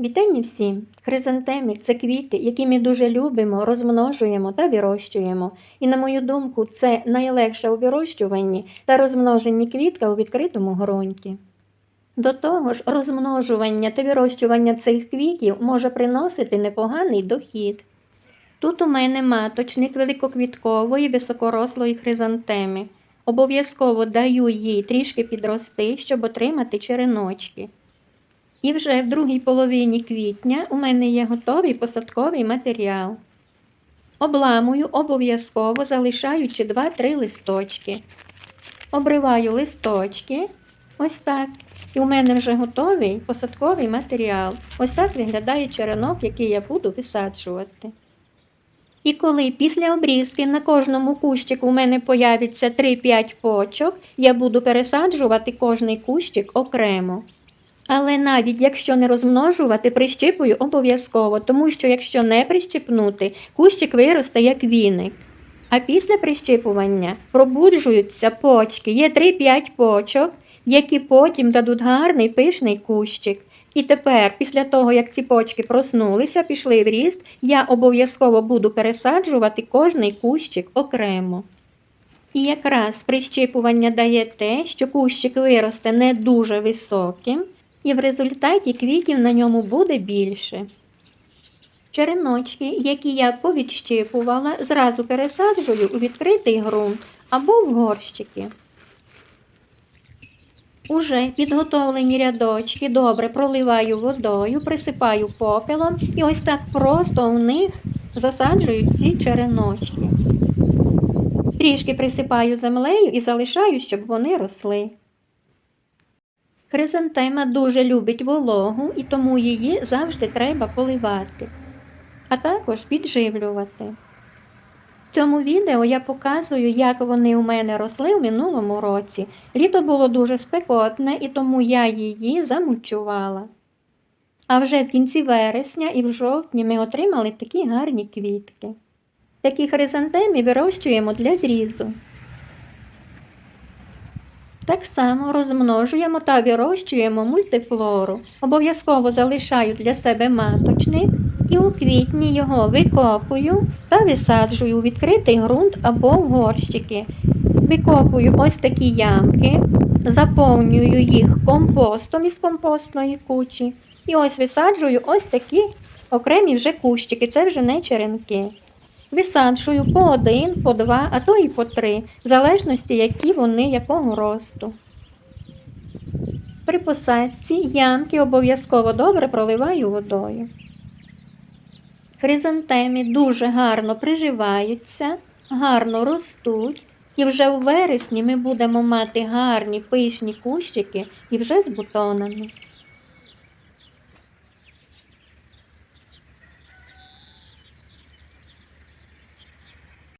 Вітання всім! Хризантеми це квіти, які ми дуже любимо, розмножуємо та вирощуємо. І, на мою думку, це найлегша у вирощуванні та розмноженні квітка у відкритому ґрунті. До того ж, розмножування та вирощування цих квітів може приносити непоганий дохід. Тут у мене маточник великоквіткової високорослої хризантеми. Обов'язково даю їй трішки підрости, щоб отримати череночки. І вже в другій половині квітня у мене є готовий посадковий матеріал. Обламую обов'язково, залишаючи 2-3 листочки. Обриваю листочки. Ось так. І у мене вже готовий посадковий матеріал. Ось так виглядає черенок, який я буду висаджувати. І коли після обрізки на кожному кущику у мене появиться 3-5 почок, я буду пересаджувати кожний кущик окремо. Але навіть якщо не розмножувати, прищіпую обов'язково, тому що якщо не прищіпнути, кущик виросте як віник. А після прищіпування пробуджуються почки, є 3-5 почок, які потім дадуть гарний пишний кущик. І тепер, після того, як ці почки проснулися, пішли в ріст, я обов'язково буду пересаджувати кожний кущик окремо. І якраз прищіпування дає те, що кущик виросте не дуже високим, і в результаті квітів на ньому буде більше. Череночки, які я повідщипувала, зразу пересаджую у відкритий ґрунт або в горщики. Уже підготовлені рядочки добре проливаю водою, присипаю попелом і ось так просто у них засаджую ці череночки. Трішки присипаю землею і залишаю, щоб вони росли. Хризантема дуже любить вологу і тому її завжди треба поливати, а також підживлювати. В цьому відео я показую, як вони у мене росли в минулому році. Літо було дуже спекотне, і тому я її замульчувала. А вже в кінці вересня і в жовтні ми отримали такі гарні квітки. Такі хризантеми вирощуємо для зрізу. Так само розмножуємо та вирощуємо мультифлору. Обов'язково залишаю для себе маточник і у квітні його викопую та висаджую у відкритий ґрунт або в горщики. Викопую ось такі ямки, заповнюю їх компостом із компостної кучі. І ось висаджую ось такі окремі вже кущики, це вже не черенки. Висаджую по один, по два, а то і по три, в залежності, які вони якого росту. При посадці ямки обов'язково добре проливаю водою. Хризантеми дуже гарно приживаються, гарно ростуть, і вже у вересні ми будемо мати гарні пишні кущики і вже з бутонами.